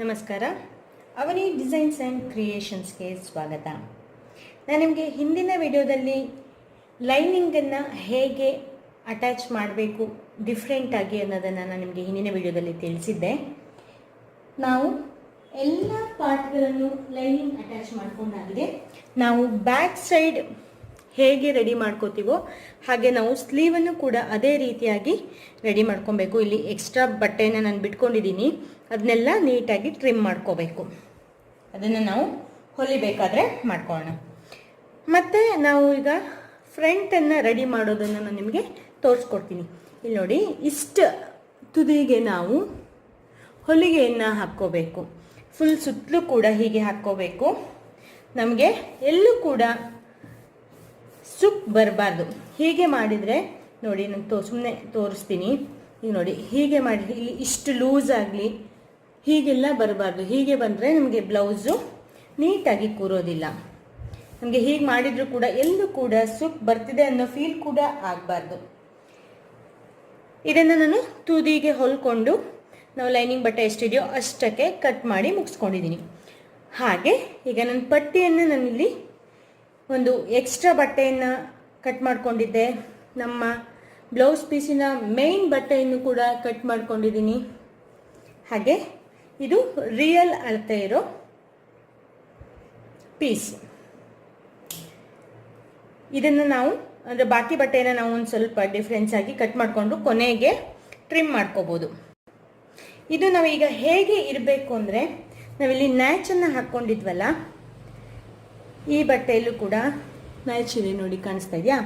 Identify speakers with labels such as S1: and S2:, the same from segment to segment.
S1: ನಮಸ್ಕಾರ. ಅವನಿ designs and ಕ್ರಿಯೇಷನ್ಸ್ಗೆ ಸ್ವಾಗತ. ನಾನು ನಿಮಗೆ ಹಿಂದಿನ ವಿಡಿಯೋದಲ್ಲಿ ಲೈನಿಂಗನ್ನು ಹೇಗೆ ಅಟ್ಯಾಚ್ ಮಾಡಬೇಕು ಡಿಫ್ರೆಂಟಾಗಿ ಅನ್ನೋದನ್ನು ನಾನು ನಿಮಗೆ ಹಿಂದಿನ ವಿಡಿಯೋದಲ್ಲಿ ತಿಳಿಸಿದ್ದೆ. ನಾವು ಎಲ್ಲ ಪಾರ್ಟ್ಗಳನ್ನು ಲೈನಿಂಗ್ ಅಟ್ಯಾಚ್ ಮಾಡ್ಕೊಂಡಾಗಿದೆ. ನಾವು ಬ್ಯಾಕ್ ಸೈಡ್ ಹೇಗೆ ರೆಡಿ ಮಾಡ್ಕೋತೀವೋ ಹಾಗೆ ನಾವು ಸ್ಲೀವನ್ನು ಕೂಡ ಅದೇ ರೀತಿಯಾಗಿ ರೆಡಿ ಮಾಡ್ಕೊಬೇಕು. ಇಲ್ಲಿ ಎಕ್ಸ್ಟ್ರಾ ಬಟ್ಟೆನ ನಾನು ಬಿಟ್ಕೊಂಡಿದ್ದೀನಿ ಅದನ್ನೆಲ್ಲ ನೀಟಾಗಿ ಟ್ರಿಮ್ ಮಾಡ್ಕೋಬೇಕು. ಅದನ್ನು ನಾವು ಹೊಲಿಬೇಕಾದ್ರೆ ಮಾಡ್ಕೊಳ್ಳೋಣ ಮತ್ತು ನಾವು ಈಗ ಫ್ರಂಟನ್ನು ರೆಡಿ ಮಾಡೋದನ್ನು ನಾನು ನಿಮಗೆ ತೋರಿಸ್ಕೊಡ್ತೀನಿ. ಇಲ್ಲಿ ನೋಡಿ, ಇಷ್ಟು ತುದಿಗೆ ನಾವು ಹೊಲಿಗೆಯನ್ನು ಹಾಕ್ಕೋಬೇಕು. ಫುಲ್ ಸುತ್ತಲೂ ಕೂಡ ಹೀಗೆ ಹಾಕ್ಕೋಬೇಕು. ನಮಗೆ ಎಲ್ಲೂ ಕೂಡ ಸುಕ್ ಬರಬಾರ್ದು. ಹೀಗೆ ಮಾಡಿದರೆ, ನೋಡಿ ನಾನು ತೋ ಸುಮ್ಮನೆ ತೋರಿಸ್ತೀನಿ. ಈಗ ನೋಡಿ, ಹೀಗೆ ಮಾಡಿ ಇಲ್ಲಿ ಇಷ್ಟು ಲೂಸ್ ಆಗಲಿ, ಹೀಗೆಲ್ಲ ಬರಬಾರ್ದು. ಹೀಗೆ ಬಂದರೆ ನಮಗೆ ಬ್ಲೌಸು ನೀಟಾಗಿ ಕೂರೋದಿಲ್ಲ. ನಮಗೆ ಹೀಗೆ ಮಾಡಿದರೂ ಕೂಡ, ಎಲ್ಲೂ ಕೂಡ ಸುಕ್ ಬರ್ತಿದೆ ಅನ್ನೋ ಫೀಲ್ ಕೂಡ ಆಗಬಾರ್ದು. ಇದನ್ನು ನಾನು ತುದಿಗೆ ಹೊಲ್ಕೊಂಡು, ನಾವು ಲೈನಿಂಗ್ ಬಟ್ಟೆ ಎಷ್ಟಿದೆಯೋ ಅಷ್ಟಕ್ಕೆ ಕಟ್ ಮಾಡಿ ಮುಗಿಸ್ಕೊಂಡಿದ್ದೀನಿ ಹಾಗೆ, ಈಗ ನನ್ನ ಪಟ್ಟಿಯನ್ನು ನಾನಿಲ್ಲಿ ಒಂದು ಎಕ್ಸ್ಟ್ರಾ ಬಟ್ಟೆಯನ್ನು ಕಟ್ ಮಾಡ್ಕೊಂಡಿದ್ದೆ. ನಮ್ಮ ಬ್ಲೌಸ್ ಪೀಸಿನ ಮೇನ್ ಬಟ್ಟೆಯನ್ನು ಕೂಡ ಕಟ್ ಮಾಡ್ಕೊಂಡಿದ್ದೀನಿ. ಹಾಗೆ ಇದು ರಿಯಲ್ ಅಳತೆ ಇರೋ ಪೀಸ್ ಇದನ್ನು ನಾವು, ಅಂದರೆ ಬಾಕಿ ಬಟ್ಟೆನ ನಾವು ಒಂದು ಸ್ವಲ್ಪ ಡಿಫ್ರೆನ್ಸ್ ಆಗಿ ಕಟ್ ಮಾಡಿಕೊಂಡು ಕೊನೆಗೆ ಟ್ರಿಮ್ ಮಾಡ್ಕೋಬೋದು. ಇದು ನಾವೀಗ ಹೇಗೆ ಇರಬೇಕು ಅಂದರೆ ನಾವಿಲ್ಲಿ ನ್ಯಾಚನ್ನು ಹಾಕ್ಕೊಂಡಿದ್ವಲ್ಲ ಈ ಬಟ್ಟೆಯಲ್ಲೂ ಕೂಡ ನ್ಯಾಚ್ ಇದೆ ನೋಡಿ ಕಾಣಿಸ್ತಾ ಇದೆಯಾ?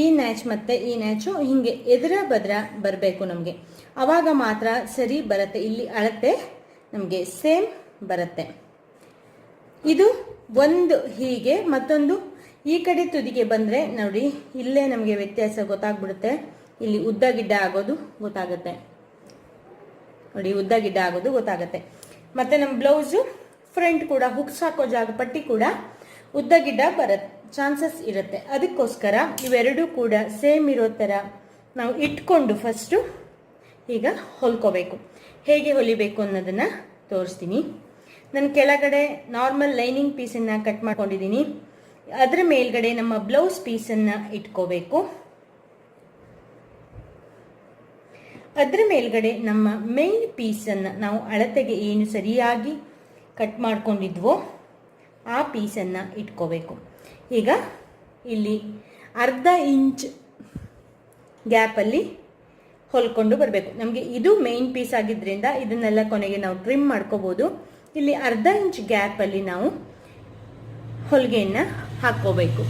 S1: ಈ ನ್ಯಾಚ್ ಮತ್ತು ಈ ನ್ಯಾಚು ಹಿಂಗೆ ಎದುರ ಬದ್ರ ಬರಬೇಕು ನಮಗೆ. ಆವಾಗ ಮಾತ್ರ ಸರಿ ಬರುತ್ತೆ, ಇಲ್ಲಿ ಅಳತೆ ನಮಗೆ ಸೇಮ್ ಬರುತ್ತೆ. ಇದು ಒಂದು ಹೀಗೆ ಮತ್ತೊಂದು ಈ ಕಡೆ ತುದಿಗೆ ಬಂದರೆ ನೋಡಿ, ಇಲ್ಲೇ ನಮಗೆ ವ್ಯತ್ಯಾಸ ಗೊತ್ತಾಗ್ಬಿಡುತ್ತೆ. ಇಲ್ಲಿ ಉದ್ದ ಗಿಡ್ಡ ಆಗೋದು ಗೊತ್ತಾಗುತ್ತೆ. ನೋಡಿ, ಉದ್ದ ಗಿಡ್ಡ ಆಗೋದು ಗೊತ್ತಾಗುತ್ತೆ. ಮತ್ತೆ ನಮ್ಮ ಬ್ಲೌಸು ಫ್ರಂಟ್ ಕೂಡ ಹುಕ್ಸ್ ಹಾಕೋ ಜಾಗ, ಪಟ್ಟಿ ಕೂಡ ಉದ್ದ ಗಿಡ್ಡ ಬರತ್ತೆ, ಚಾನ್ಸಸ್ ಇರುತ್ತೆ. ಅದಕ್ಕೋಸ್ಕರ ಇವೆರಡೂ ಕೂಡ ಸೇಮ್ ಇರೋ ಥರ ನಾವು ಇಟ್ಕೊಂಡು ಫಸ್ಟು ಈಗ ಹೊಲ್ಕೋಬೇಕು. ಹೇಗೆ ಹೊಲಿಬೇಕು ಅನ್ನೋದನ್ನು ತೋರಿಸ್ತೀನಿ. ನಾನು ಕೆಳಗಡೆ ನಾರ್ಮಲ್ ಲೈನಿಂಗ್ ಪೀಸನ್ನು ಕಟ್ ಮಾಡ್ಕೊಂಡಿದ್ದೀನಿ. ಅದರ ಮೇಲ್ಗಡೆ ನಮ್ಮ ಬ್ಲೌಸ್ ಪೀಸನ್ನು ಇಟ್ಕೋಬೇಕು. ಅದರ ಮೇಲ್ಗಡೆ ನಮ್ಮ ಮೇನ್ ಪೀಸನ್ನು ನಾವು ಅಳತೆಗೆ ಏನು ಸರಿಯಾಗಿ ಕಟ್ ಮಾಡ್ಕೊಂಡಿದ್ವೋ ಆ ಪೀಸನ್ನು ಇಟ್ಕೋಬೇಕು. ಈಗ ಇಲ್ಲಿ ಅರ್ಧ ಇಂಚ್ ಗ್ಯಾಪಲ್ಲಿ ಹೊಲ್ಕೊಂಡು ಬರಬೇಕು. ನಮಗೆ ಇದು ಮೇನ್ ಪೀಸ್ ಆಗಿದ್ದರಿಂದ ಇದನ್ನೆಲ್ಲ ಕೊನೆಗೆ ನಾವು ಟ್ರಿಮ್ ಮಾಡ್ಕೋಬೋದು. ಇಲ್ಲಿ ಅರ್ಧ ಇಂಚ್ ಗ್ಯಾಪಲ್ಲಿ ನಾವು ಹೊಲಿಗೆಯನ್ನು ಹಾಕ್ಕೋಬೇಕು.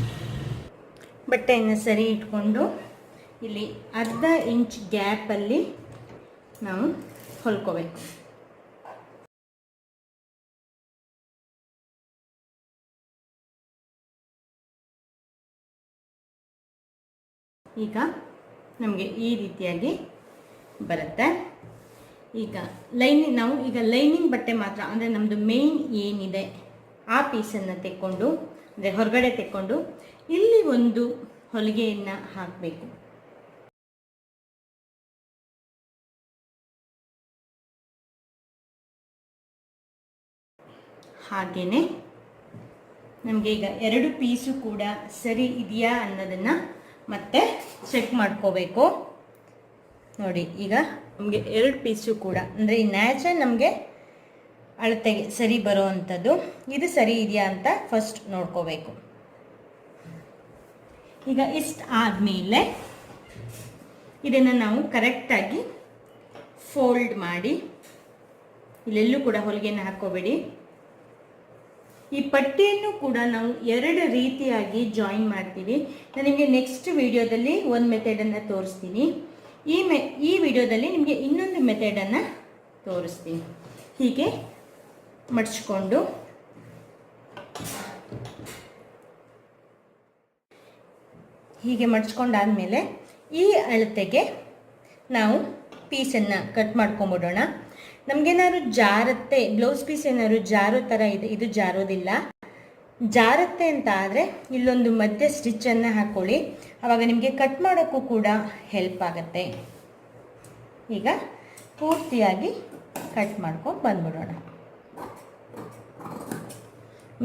S1: ಬಟ್ಟೆಯನ್ನು ಸರಿ ಇಟ್ಕೊಂಡು ಇಲ್ಲಿ ಅರ್ಧ ಇಂಚ್ ಗ್ಯಾಪಲ್ಲಿ ನಾವು ಹೊಲ್ಕೋಬೇಕು. ಈಗ ನಮಗೆ ಈ ರೀತಿಯಾಗಿ ಬರುತ್ತೆ. ಈಗ ಲೈನಿಂಗ್ ನಾವು ಈಗ ಲೈನಿಂಗ್ ಬಟ್ಟೆ ಮಾತ್ರ, ಅಂದರೆ ನಮ್ಮದು ಮೇಯ್ನ್ ಏನಿದೆ, ಆ ಪೀಸನ್ನು ತೆಕ್ಕೊಂಡು, ಅಂದರೆ ಹೊರಗಡೆ ತೆಕ್ಕೊಂಡು, ಇಲ್ಲಿ ಒಂದು ಹೊಲಿಗೆಯನ್ನು ಹಾಕಬೇಕು. ಹಾಗೆಯೇ ನಮಗೆ ಈಗ ಎರಡು ಪೀಸು ಕೂಡ ಸರಿ ಇದೆಯಾ ಅನ್ನೋದನ್ನು ಮತ್ತೆ ಚೆಕ್ ಮಾಡ್ಕೋಬೇಕು. ನೋಡಿ, ಈಗ ನಮಗೆ ಎರಡು ಪೀಸು ಕೂಡ. ಅಂದರೆ ಈ ನ್ಯಾಚ ನಮಗೆ ಅಳತೆಗೆ ಸರಿ ಬರೋ ಅಂಥದ್ದು ಇದು ಸರಿ ಇದೆಯಾ ಅಂತ ಫಸ್ಟ್ ನೋಡ್ಕೋಬೇಕು. ಈಗ ಇಷ್ಟು ಆದಮೇಲೆ ಇದನ್ನು ನಾವು ಕರೆಕ್ಟಾಗಿ ಫೋಲ್ಡ್ ಮಾಡಿ, ಇಲ್ಲೆಲ್ಲೂ ಕೂಡ ಹೊಲಿಗೆನ ಹಾಕ್ಕೋಬೇಡಿ. ಈ ಪಟ್ಟಿಯನ್ನು ಕೂಡ ನಾವು ಎರಡು ರೀತಿಯಾಗಿ ಜಾಯಿನ್ ಮಾಡ್ತೀವಿ. ನಾನು ನಿಮಗೆ ನೆಕ್ಸ್ಟ್ ವಿಡಿಯೋದಲ್ಲಿ ಒಂದು ಮೆಥಡನ್ನು ತೋರಿಸ್ತೀನಿ. ಈ ಮೆ ಈ ವಿಡಿಯೋದಲ್ಲಿ ನಿಮಗೆ ಇನ್ನೊಂದು ಮೆಥಡನ್ನು ತೋರಿಸ್ತೀನಿ. ಹೀಗೆ ಮಡ್ಚ್ಕೊಂಡು ಹೀಗೆ ಮಡ್ಚ್ಕೊಂಡಾದಮೇಲೆ ಈ ಅಳತೆಗೆ ನಾವು ಪೀಸನ್ನು ಕಟ್ ಮಾಡ್ಕೊಂಬಿಡೋಣ. ನಮಗೇನಾದ್ರು ಜಾರತ್ತೆ ಬ್ಲೌಸ್ ಪೀಸ್ ಏನಾದ್ರು ಜಾರೋ ಥರ ಇದೆ, ಇದು ಜಾರೋದಿಲ್ಲ. ಜಾರತ್ತೆ ಅಂತ ಆದರೆ ಇಲ್ಲೊಂದು ಮಧ್ಯ ಸ್ಟಿಚ್ಚನ್ನು ಹಾಕ್ಕೊಳ್ಳಿ ಆವಾಗ ನಿಮಗೆ ಕಟ್ ಮಾಡೋಕ್ಕೂ ಕೂಡ ಹೆಲ್ಪ್ ಆಗುತ್ತೆ. ಈಗ ಪೂರ್ತಿಯಾಗಿ ಕಟ್ ಮಾಡ್ಕೊಂಡು ಬಂದ್ಬಿಡೋಣ.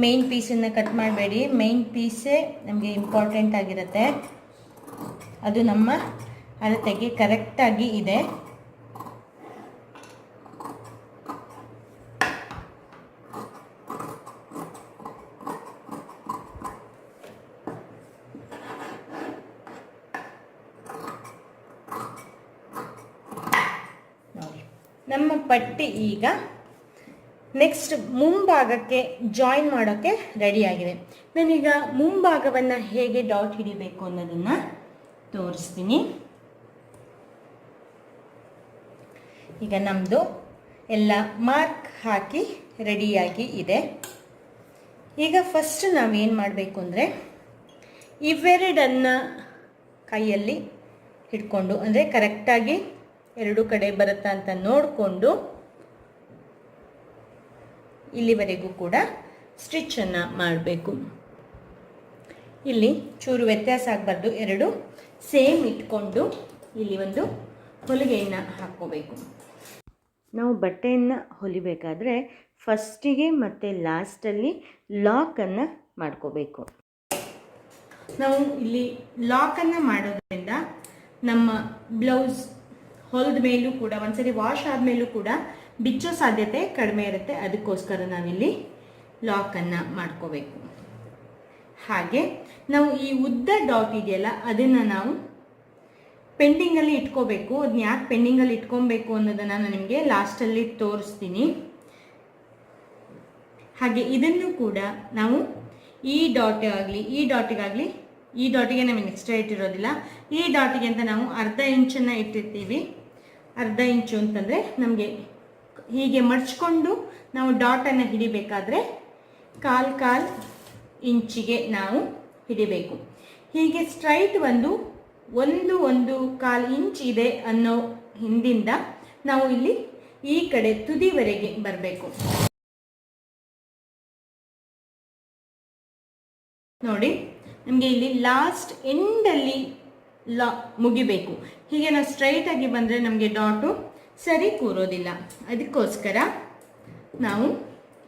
S1: ಮೇನ್ ಪೀಸನ್ನು ಕಟ್ ಮಾಡಬೇಡಿ. ಮೇನ್ ಪೀಸೇ ನಮಗೆ ಇಂಪಾರ್ಟೆಂಟ್ ಆಗಿರುತ್ತೆ. ಅದು ನಮ್ಮ ಅಳತೆಗೆ ಕರೆಕ್ಟಾಗಿ ಇದೆ ನೋಡಿ ನಮ್ಮ ಪಟ್ಟಿ ಈಗ ನೆಕ್ಸ್ಟ್ ಮುಂಭಾಗಕ್ಕೆ ಜಾಯಿನ್ ಮಾಡೋಕ್ಕೆ ರೆಡಿಯಾಗಿದೆ ನಾನೀಗ ಮುಂಭಾಗವನ್ನು ಹೇಗೆ ಡಾಟ್ ಹಿಡಿಬೇಕು ಅನ್ನೋದನ್ನು ತೋರಿಸ್ತೀನಿ. ಈಗ ನಮ್ಮದು ಎಲ್ಲ ಮಾರ್ಕ್ ಹಾಕಿ ರೆಡಿಯಾಗಿ ಇದೆ. ಈಗ ಫಸ್ಟ್ ನಾವೇನು ಮಾಡಬೇಕು ಅಂದರೆ ಇವೆರಡನ್ನು ಕೈಯಲ್ಲಿ ಹಿಡ್ಕೊಂಡು, ಅಂದರೆ ಕರೆಕ್ಟಾಗಿ ಎರಡು ಕಡೆ ಬರುತ್ತಾ ಅಂತ ನೋಡಿಕೊಂಡು ಇಲ್ಲಿವರೆಗೂ ಕೂಡ ಸ್ಟಿಚ್ಚನ್ನು ಮಾಡಬೇಕು. ಇಲ್ಲಿ ಚೂರು ವ್ಯತ್ಯಾಸ ಆಗಬಾರ್ದು. ಎರಡು ಸೇಮ್ ಇಟ್ಕೊಂಡು ಇಲ್ಲಿ ಒಂದು ಹೊಲಿಗೆಯನ್ನು ಹಾಕ್ಕೋಬೇಕು. ನಾವು ಬಟ್ಟೆಯನ್ನು ಹೊಲಿಬೇಕಾದ್ರೆ ಫಸ್ಟಿಗೆ ಮತ್ತು ಲಾಸ್ಟಲ್ಲಿ ಲಾಕನ್ನು ಮಾಡ್ಕೋಬೇಕು. ನಾವು ಇಲ್ಲಿ ಲಾಕನ್ನು ಮಾಡೋದ್ರಿಂದ ನಮ್ಮ ಬ್ಲೌಸ್ ಹೊಲಿದ ಮೇಲೂ ಕೂಡ, ಒಂದ್ಸರಿ ವಾಶ್ ಆದಮೇಲೂ ಕೂಡ ಬಿಚ್ಚೋ ಸಾಧ್ಯತೆ ಕಡಿಮೆ ಇರುತ್ತೆ. ಅದಕ್ಕೋಸ್ಕರ ನಾವಿಲ್ಲಿ ಲಾಕನ್ನು ಮಾಡ್ಕೋಬೇಕು. ಹಾಗೆ ನಾವು ಈ ಉದ್ದ ಡಾಟ್ ಇದೆಯಲ್ಲ, ಅದನ್ನು ನಾವು ಪೆಂಡಿಂಗಲ್ಲಿ ಇಟ್ಕೋಬೇಕು. ಅದನ್ನ ಯಾಕೆ ಪೆಂಡಿಂಗಲ್ಲಿ ಇಟ್ಕೊಬೇಕು ಅನ್ನೋದನ್ನು ನಾನು ನಿಮಗೆ ಲಾಸ್ಟಲ್ಲಿ ತೋರಿಸ್ತೀನಿ. ಹಾಗೆ ಇದನ್ನು ಕೂಡ ನಾವು ಈ ಡಾಟ್ ಆಗಲಿ, ಈ ಡಾಟಿಗಾಗಲಿ ಈ ಡಾಟಿಗೆ ನಮಗೆ ಎಕ್ಸ್ಟ್ರಾ ಇಟ್ಟಿರೋದಿಲ್ಲ. ಈ ಡಾಟಿಗೆ ಅಂತ ನಾವು ಅರ್ಧ ಇಂಚನ್ನು ಇಟ್ಟಿರ್ತೀವಿ. ಅರ್ಧ ಇಂಚು ಅಂತಂದರೆ ನಮಗೆ ಹೀಗೆ ಮಡ್ಚಿಕೊಂಡು ನಾವು ಡಾಟನ್ನು ಹಿಡಿಬೇಕಾದ್ರೆ ಕಾಲು ಕಾಲು ಇಂಚಿಗೆ ನಾವು ಹಿಡಿಬೇಕು. ಹೀಗೆ ಸ್ಟ್ರೈಟ್ ಒಂದು ಒಂದು ಒಂದು ಕಾಲು ಇಂಚ್ ಇದೆ ಅನ್ನೋ ಹಿಂದಿಂದ ನಾವು ಇಲ್ಲಿ ಈ ಕಡೆ ತುದಿವರೆಗೆ ಬರಬೇಕು. ನೋಡಿ, ನಮಗೆ ಇಲ್ಲಿ ಲಾಸ್ಟ್ ಎಂಡಲ್ಲಿ ಲಾ ಮುಗಿಬೇಕು. ಹೀಗೆ ನಾವು ಸ್ಟ್ರೈಟ್ ಆಗಿ ಬಂದರೆ ನಮಗೆ ಡಾಟು ಸರಿ ಕೂರೋದಿಲ್ಲ. ಅದಕ್ಕೋಸ್ಕರ ನಾವು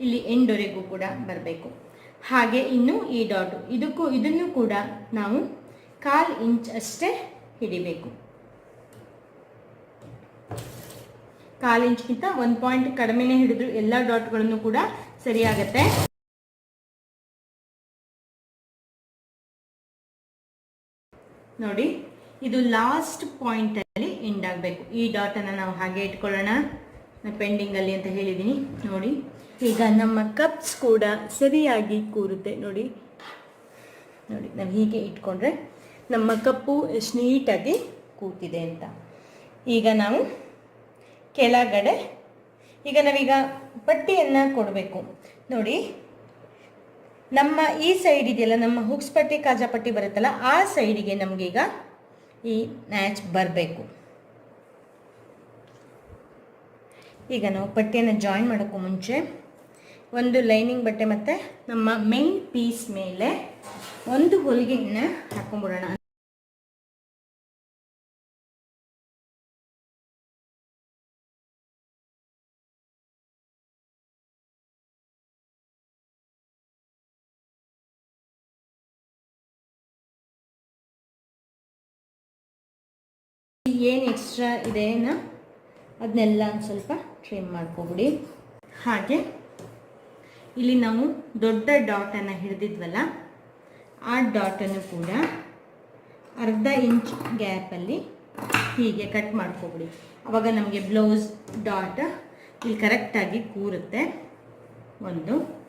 S1: ಇಲ್ಲಿ ಎಂಡವರೆಗೂ ಕೂಡ ಬರಬೇಕು. ಹಾಗೆ ಇನ್ನು ಈ ಡಾಟು. ಇದಕ್ಕೂ, ಇದನ್ನು ಕೂಡ ನಾವು ಕಾಲು ಇಂಚ್ ಅಷ್ಟೇ ಹಿಡಿಬೇಕು. ಕಾಲು ಇಂಚ್ಗಿಂತ ಒಂದು ಪಾಯಿಂಟ್ ಕಡಿಮೆನೇ ಹಿಡಿದ್ರು ಎಲ್ಲ ಡಾಟ್ಗಳನ್ನು ಕೂಡ ಸರಿಯಾಗತ್ತೆ. ನೋಡಿ ಇದು ಲಾಸ್ಟ್ ಪಾಯಿಂಟಲ್ಲಿ ಎಂಡ್ ಆಗಬೇಕು. ಈ ಡಾಟನ್ನು ನಾವು ಹಾಗೆ ಇಟ್ಕೊಳ್ಳೋಣ. ಪೆಂಡಿಂಗಲ್ಲಿ ಅಂತ ಹೇಳಿದ್ದೀನಿ ನೋಡಿ. ಈಗ ನಮ್ಮ ಕಪ್ಸ್ ಕೂಡ ಸರಿಯಾಗಿ ಕೂರುತ್ತೆ. ನೋಡಿ. ನೋಡಿ ನಾವು ಹೀಗೆ ಇಟ್ಕೊಂಡ್ರೆ ನಮ್ಮ ಕಪ್ಪು ಎಷ್ಟು ನೀಟಾಗಿ ಕೂತಿದೆ ಅಂತ. ಈಗ ನಾವು ಕೆಳಗಡೆ ಈಗ ನಾವೀಗ ಪಟ್ಟಿಯನ್ನು ಕೊಡಬೇಕು. ನೋಡಿ. ನಮ್ಮ ಈ ಸೈಡ್ ಇದೆಯಲ್ಲ, ನಮ್ಮ ಹುಕ್ಸ್ ಪಟ್ಟಿ, ಕಾಜಾ ಪಟ್ಟಿ ಬರುತ್ತಲ್ಲ, ಆ ಸೈಡಿಗೆ ನಮಗೀಗ ಈ ಮ್ಯಾಚ್ ಬರಬೇಕು. ಈಗ ನಾವು ಪಟ್ಟಿಯನ್ನು ಜಾಯಿನ್ ಮಾಡೋಕ್ಕೂ ಮುಂಚೆ ಒಂದು ಲೈನಿಂಗ್ ಬಟ್ಟೆ ಮತ್ತು ನಮ್ಮ ಮೇನ್ ಪೀಸ್ ಮೇಲೆ ಒಂದು ಹೊಲಿಗೆಯನ್ನು ಹಾಕೊಂಡ್ಬಿಡೋಣ ಏನು ಎಕ್ಸ್ಟ್ರಾ ಇದೆನ ಅದನ್ನೆಲ್ಲ ಒಂದು ಸ್ವಲ್ಪ ಟ್ರಿಮ್ ಮಾಡ್ಕೊಬಿಡಿ. ಹಾಗೆ, ಇಲ್ಲಿ ನಾವು ದೊಡ್ಡ ಡಾಟನ್ನು ಹಿಡಿದಿದ್ವಲ್ಲ, ಆ ಡಾಟನ್ನು ಕೂಡ ಅರ್ಧ ಇಂಚ್ ಗ್ಯಾಪಲ್ಲಿ ಹೀಗೆ ಕಟ್ ಮಾಡ್ಕೊಬಿಡಿ. ಅವಾಗ ನಮಗೆ ಬ್ಲೌಸ್ ಡಾಟ್ ಇಲ್ಲಿ ಕರೆಕ್ಟಾಗಿ ಕೂರುತ್ತೆ. ಒಂದು.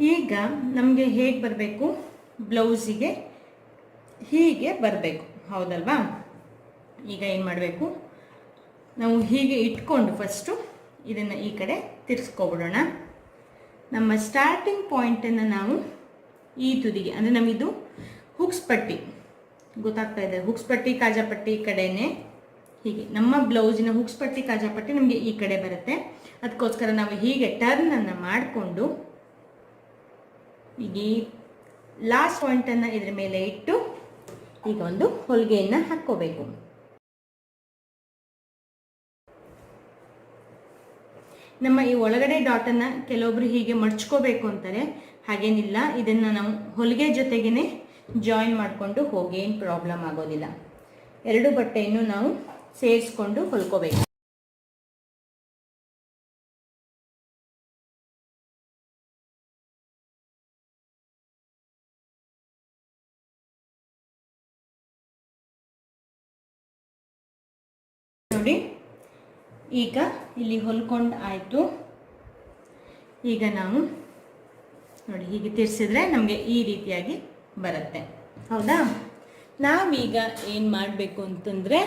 S1: ಈಗ ನಮಗೆ ಹೇಗೆ ಬರಬೇಕು? ಬ್ಲೌಸಿಗೆ ಹೀಗೆ ಬರಬೇಕು. ಹೌದಲ್ವಾ? ಈಗ ಏನು ಮಾಡಬೇಕು? ನಾವು ಹೀಗೆ ಇಟ್ಕೊಂಡು ಫಸ್ಟು ಇದನ್ನು ಈ ಕಡೆ ತಿರ್ಸ್ಕೊಬಿಡೋಣ. ನಮ್ಮ ಸ್ಟಾರ್ಟಿಂಗ್ ಪಾಯಿಂಟನ್ನು ನಾವು ಈ ತುದಿಗೆ, ಅಂದರೆ ನಮ್ಮಿದು ಹುಕ್ಸ್ ಪಟ್ಟಿ. ಗೊತ್ತಾಗ್ತಾ ಇದೆ? ಹುಕ್ಸ್ ಪಟ್ಟಿ, ಕಾಜಾ ಪಟ್ಟಿ ಈ ಕಡೆನೇ ಹೀಗೆ. ನಮ್ಮ ಬ್ಲೌಸಿನ ಹುಕ್ಸ್ ಪಟ್ಟಿ, ಕಾಜಾ ಪಟ್ಟಿ ನಮಗೆ ಈ ಕಡೆ ಬರುತ್ತೆ. ಅದಕ್ಕೋಸ್ಕರ ನಾವು ಹೀಗೆ ಟರ್ನನ್ನು ಮಾಡಿಕೊಂಡು ಈಗ ಲಾಸ್ಟ್ ಪಾಯಿಂಟನ್ನು ಇದ್ರ ಮೇಲೆ ಇಟ್ಟು ಈಗ ಒಂದು ಹೊಲಿಗೆಯನ್ನು ಹಾಕ್ಕೋಬೇಕು. ನಮ್ಮ ಈ ಒಳಗಡೆ ಡಾಟನ್ನು ಕೆಲವೊಬ್ರು ಹೀಗೆ ಮಡ್ಚ್ಕೋಬೇಕು ಅಂತಾರೆ, ಹಾಗೇನಿಲ್ಲ. ಇದನ್ನು ನಾವು ಹೊಲಿಗೆ ಜೊತೆಗೇ ಜಾಯಿನ್ ಮಾಡಿಕೊಂಡು ಹೋಗಿ ಏನು ಪ್ರಾಬ್ಲಮ್ ಆಗೋದಿಲ್ಲ. ಎರಡು ಬಟ್ಟೆಯನ್ನು ನಾವು ಸೇರಿಸ್ಕೊಂಡು ಹೊಲ್ಕೋಬೇಕು. ಈಗ ಇಲ್ಲಿ ಹೊಲ್ಕೊಂಡು ಆಯಿತು. ಈಗ ನಾವು ನೋಡಿ ಹೀಗೆ ತಿರ್ಸಿದ್ರೆ ನಮಗೆ ಈ ರೀತಿಯಾಗಿ ಬರುತ್ತೆ. ಹೌದಾ? ನಾವೀಗ ಏನು ಮಾಡಬೇಕು ಅಂತಂದರೆ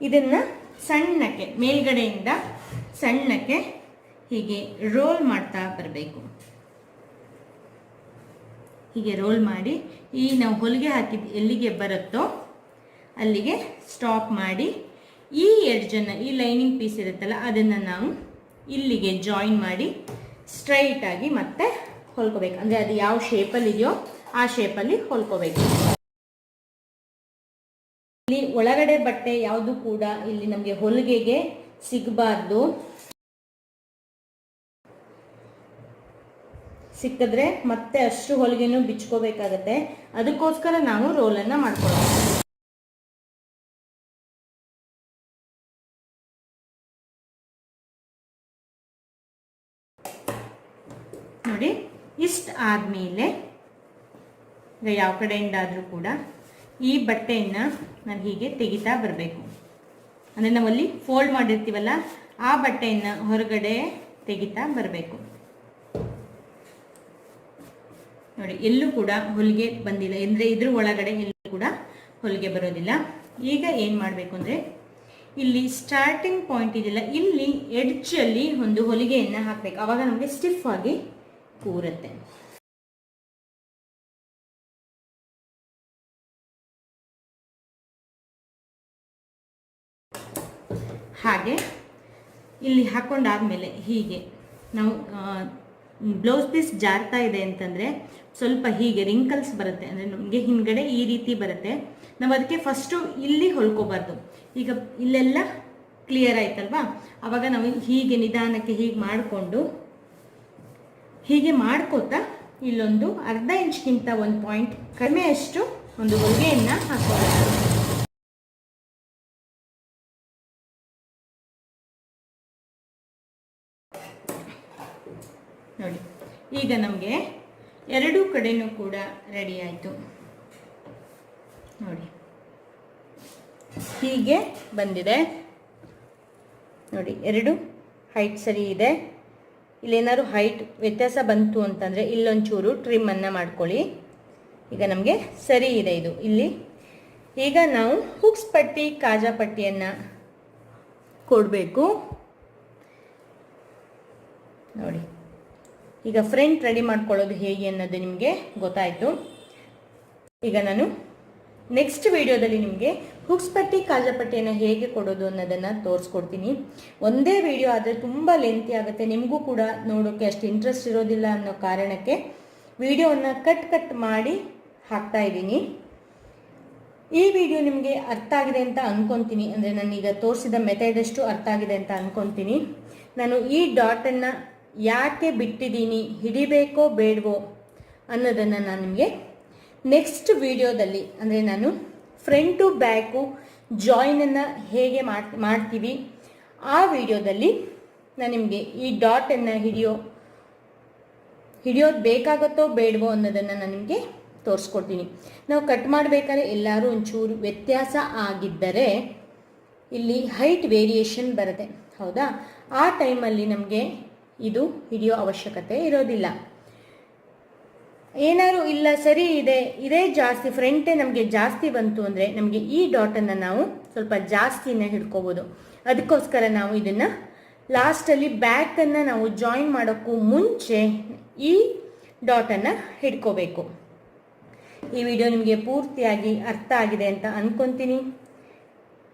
S1: ಇದನ್ನು ಸಣ್ಣಕ್ಕೆ, ಮೇಲ್ಗಡೆಯಿಂದ ಸಣ್ಣಕ್ಕೆ ಹೀಗೆ ರೋಲ್ ಮಾಡ್ತಾ ಬರಬೇಕು. ಹೀಗೆ ರೋಲ್ ಮಾಡಿ, ಈ ನಾವು ಹೊಲಿಗೆ ಹಾಕಿದ ಎಲ್ಲಿಗೆ ಬರುತ್ತೋ ಅಲ್ಲಿಗೆ ಸ್ಟಾಪ್ ಮಾಡಿ ಈ ಎಡ್ಜನ್ನು ಈ ಲೈನಿಂಗ್ ಪೀಸ್ ಇರುತ್ತಲ್ಲ, ಅದನ್ನು ನಾವು ಇಲ್ಲಿಗೆ ಜಾಯಿನ್ ಮಾಡಿ ಸ್ಟ್ರೈಟ್ ಆಗಿ ಮತ್ತೆ ಹೊಲ್ಕೋಬೇಕು. ಅಂದರೆ ಅದು ಯಾವ ಶೇಪಲ್ಲಿ ಇದೆಯೋ ಆ ಶೇಪಲ್ಲಿ ಹೊಲ್ಕೋಬೇಕು. ಇಲ್ಲಿ ಒಳಗಡೆ ಬಟ್ಟೆ ಯಾವುದು ಕೂಡ ಇಲ್ಲಿ ನಮಗೆ ಹೊಲಿಗೆಗೆ ಸಿಗಬಾರ್ದು. ಸಿಕ್ಕಿದ್ರೆ ಮತ್ತೆ ಅಷ್ಟು ಹೊಲಿಗೆನೂ ಬಿಚ್ಕೋಬೇಕಾಗತ್ತೆ. ಅದಕ್ಕೋಸ್ಕರ ನಾವು ರೋಲನ್ನು ಮಾಡ್ಕೊಳ್ಳೋಣ ನೋಡಿ, ಇಷ್ಟು ಆದಮೇಲೆ ಯಾವ ಕಡೆಯಿಂದಾದರೂ ಕೂಡ ಈ ಬಟ್ಟೆಯನ್ನು ನಾನು ಹೀಗೆ ತೆಗಿತಾ ಬರಬೇಕು. ಅಂದರೆ ನಾವಲ್ಲಿ ಫೋಲ್ಡ್ ಮಾಡಿರ್ತೀವಲ್ಲ, ಆ ಬಟ್ಟೆಯನ್ನು ಹೊರಗಡೆ ತೆಗಿತಾ ಬರಬೇಕು. ನೋಡಿ, ಎಲ್ಲೂ ಕೂಡ ಹೊಲಿಗೆ ಬಂದಿಲ್ಲ. ಅಂದರೆ ಇದ್ರ ಒಳಗಡೆ ಎಲ್ಲೂ ಕೂಡ ಹೊಲಿಗೆ ಬರೋದಿಲ್ಲ. ಈಗ ಏನು ಮಾಡಬೇಕು ಅಂದರೆ, ಇಲ್ಲಿ ಸ್ಟಾರ್ಟಿಂಗ್ ಪಾಯಿಂಟ್ ಇದೆಯಲ್ಲ, ಇಲ್ಲಿ ಎಡ್ಜಲ್ಲಿ ಒಂದು ಹೊಲಿಗೆಯನ್ನು ಹಾಕಬೇಕು. ಆವಾಗ ನಮಗೆ ಸ್ಟಿಫ್ ಆಗಿ ಕೂರುತ್ತೆ. ಹಾಗೆ ಇಲ್ಲಿ ಹಾಕೊಂಡಾದ್ಮೇಲೆ ಹೀಗೆ ನಾವು ಬ್ಲೌಸ್ ಪೀಸ್ ಜಾರ್ತಾ ಇದೆ ಅಂತಂದರೆ ಸ್ವಲ್ಪ ಹೀಗೆ ರಿಂಕಲ್ಸ್ ಬರುತ್ತೆ. ಅಂದರೆ ನಮಗೆ ಹಿಂದ್ಗಡೆ ಈ ರೀತಿ ಬರುತ್ತೆ. ನಾವು ಅದಕ್ಕೆ ಫಸ್ಟು ಇಲ್ಲಿ ಹೊಲ್ಕೋಬಾರ್ದು. ಈಗ ಇಲ್ಲೆಲ್ಲ ಕ್ಲಿಯರ್ ಆಯ್ತಲ್ವಾ? ಅವಾಗ ನಾವು ಹೀಗೆ ನಿಧಾನಕ್ಕೆ ಹೀಗೆ ಮಾಡಿಕೊಂಡು ಹೀಗೆ ಮಾಡ್ಕೋತಾ ಇಲ್ಲೊಂದು ಅರ್ಧ ಇಂಚ್ಗಿಂತ ಒಂದು ಪಾಯಿಂಟ್ ಕಡಿಮೆ ಅಷ್ಟು ಒಂದು ಹೊಲಿಗೆಯನ್ನು ಹಾಕೋಬೇಕು ನೋಡಿ, ಈಗ ನಮಗೆ ಎರಡೂ ಕಡೆನೂ ಕೂಡ ರೆಡಿ ಆಯಿತು. ನೋಡಿ, ಹೀಗೆ ಬಂದಿದೆ. ನೋಡಿ, ಎರಡು ಹೈಟ್ ಸರಿ ಇದೆ. ಇಲ್ಲೇನಾದ್ರು ಹೈಟ್ ವ್ಯತ್ಯಾಸ ಬಂತು ಅಂತಂದರೆ ಇಲ್ಲೊಂಚೂರು ಟ್ರಿಮ್ಮನ್ನು ಮಾಡ್ಕೊಳ್ಳಿ. ಈಗ ನಮಗೆ ಸರಿ ಇದೆ ಇದು. ಇಲ್ಲಿ ಈಗ ನಾವು ಹುಕ್ಸ್ ಪಟ್ಟಿ, ಕಾಜಾ ಪಟ್ಟಿಯನ್ನು ಕೊಡಬೇಕು. ನೋಡಿ. ಈಗ ಫ್ರಂಟ್ ರೆಡಿ ಮಾಡ್ಕೊಳ್ಳೋದು ಹೇಗೆ ಅನ್ನೋದು ನಿಮಗೆ ಗೊತ್ತಾಯಿತು. ಈಗ ನಾನು ನೆಕ್ಸ್ಟ್ ವಿಡಿಯೋದಲ್ಲಿ ನಿಮಗೆ ಹುಕ್ಸ್ ಪಟ್ಟಿ ಕಾಜಪಟ್ಟಿಯನ್ನು ಹೇಗೆ ಕೊಡೋದು ಅನ್ನೋದನ್ನು ತೋರಿಸ್ಕೊಡ್ತೀನಿ. ಒಂದೇ ವಿಡಿಯೋ ಆದರೆ ತುಂಬ ಲೆಂತಿ ಆಗುತ್ತೆ. ನಿಮಗೂ ಕೂಡ ನೋಡೋಕ್ಕೆ ಅಷ್ಟು ಇಂಟ್ರೆಸ್ಟ್ ಇರೋದಿಲ್ಲ ಅನ್ನೋ ಕಾರಣಕ್ಕೆ ವಿಡಿಯೋವನ್ನು ಕಟ್ ಕಟ್ ಮಾಡಿ ಹಾಕ್ತಾ ಇದ್ದೀನಿ. ಈ ವಿಡಿಯೋ ನಿಮಗೆ ಅರ್ಥ ಆಗಿದೆ ಅಂತ ಅಂದ್ಕೊತೀನಿ ಅಂದರೆ ನಾನೀಗ ತೋರಿಸಿದ ಮೆಥಡಷ್ಟು ಅರ್ಥ ಆಗಿದೆ ಅಂತ ಅಂದ್ಕೊತೀನಿ ನಾನು ಈ ಡಾಟನ್ನು ಯಾಕೆ ಬಿಟ್ಟಿದ್ದೀನಿ, ಹಿಡಿಬೇಕೋ ಬೇಡವೋ ಅನ್ನೋದನ್ನು ನಾನು ನಿಮಗೆ ನೆಕ್ಸ್ಟ್ ವಿಡಿಯೋದಲ್ಲಿ ಅಂದರೆ ನಾನು ಫ್ರಂಟು ಬ್ಯಾಕು ಜಾಯಿನನ್ನು ಹೇಗೆ ಮಾಡ್ತೀವಿ? ಆ ವಿಡಿಯೋದಲ್ಲಿ ನಾನು ನಿಮಗೆ ಈ ಡಾಟನ್ನು ಹಿಡಿಯೋ, ಹಿಡಿಯೋದು ಬೇಕಾಗುತ್ತೋ ಬೇಡವೋ ಅನ್ನೋದನ್ನು ನಾನು ನಿಮಗೆ ತೋರಿಸ್ಕೊಡ್ತೀನಿ. ನಾವು ಕಟ್ ಮಾಡಬೇಕಾದ್ರೆ ಎಲ್ಲರೂ ಒಂಚೂರು ವ್ಯತ್ಯಾಸ ಆಗಿದ್ದರೆ ಇಲ್ಲಿ ಹೈಟ್ ವೇರಿಯೇಷನ್ ಬರುತ್ತೆ. ಹೌದಾ? ಆ ಟೈಮಲ್ಲಿ ನಮಗೆ ಇದು ಹಿಡಿಯೋ ಅವಶ್ಯಕತೆ ಇರೋದಿಲ್ಲ. ಏನಾದ್ರು ಇಲ್ಲ, ಸರಿ ಇದೆ, ಇದೇ ಜಾಸ್ತಿ ಫ್ರಂಟೇ ನಮಗೆ ಜಾಸ್ತಿ ಬಂತು ಅಂದರೆ ನಮಗೆ ಈ ಡಾಟನ್ನು ನಾವು ಸ್ವಲ್ಪ ಜಾಸ್ತಿನ ಹಿಡ್ಕೋಬೋದು. ಅದಕ್ಕೋಸ್ಕರ ನಾವು ಇದನ್ನು ಲಾಸ್ಟಲ್ಲಿ ಬ್ಯಾಕನ್ನು ನಾವು ಜಾಯಿನ್ ಮಾಡೋಕ್ಕೂ ಮುಂಚೆ ಈ ಡಾಟನ್ನು ಹಿಡ್ಕೋಬೇಕು. ಈ ವಿಡಿಯೋ ನಿಮಗೆ ಪೂರ್ತಿಯಾಗಿ ಅರ್ಥ ಆಗಿದೆ ಅಂತ ಅಂದ್ಕೊತೀನಿ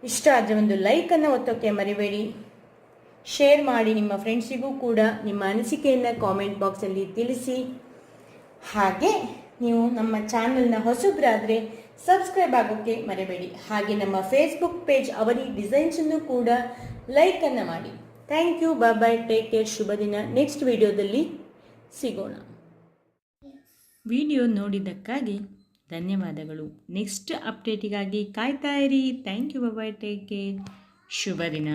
S1: ಇಷ್ಟ ಆದರೆ ಒಂದು ಲೈಕನ್ನು ಒತ್ತೋಕ್ಕೆ ಮರಿಬೇಡಿ. ಶೇರ್ ಮಾಡಿ ನಿಮ್ಮ ಫ್ರೆಂಡ್ಸಿಗೂ ಕೂಡ ನಿಮ್ಮ ಅನಿಸಿಕೆಯನ್ನು ಕಾಮೆಂಟ್ ಬಾಕ್ಸಲ್ಲಿ ತಿಳಿಸಿ. ಹಾಗೆ ನೀವು ನಮ್ಮ ಚಾನಲ್ನ ಹೊಸಬ್ರಾದರೆ ಸಬ್ಸ್ಕ್ರೈಬ್ ಆಗೋಕ್ಕೆ ಮರಿಬೇಡಿ. ಹಾಗೆ ನಮ್ಮ ಫೇಸ್ಬುಕ್ ಪೇಜ್ ಅವರಿ ಡಿಸೈನ್ಸನ್ನು ಕೂಡ ಲೈಕನ್ನು ಮಾಡಿ. Thank you bye bye take care ಶುಭ ದಿನ. ನೆಕ್ಸ್ಟ್ ವಿಡಿಯೋದಲ್ಲಿ ಸಿಗೋಣ. ವಿಡಿಯೋ ನೋಡಿದ್ದಕ್ಕಾಗಿ ಧನ್ಯವಾದಗಳು. ನೆಕ್ಸ್ಟ್ ಅಪ್ಡೇಟಿಗಾಗಿ ಕಾಯ್ತಾ ಇರಿ. Thank you bye take care ಶುಭ ದಿನ.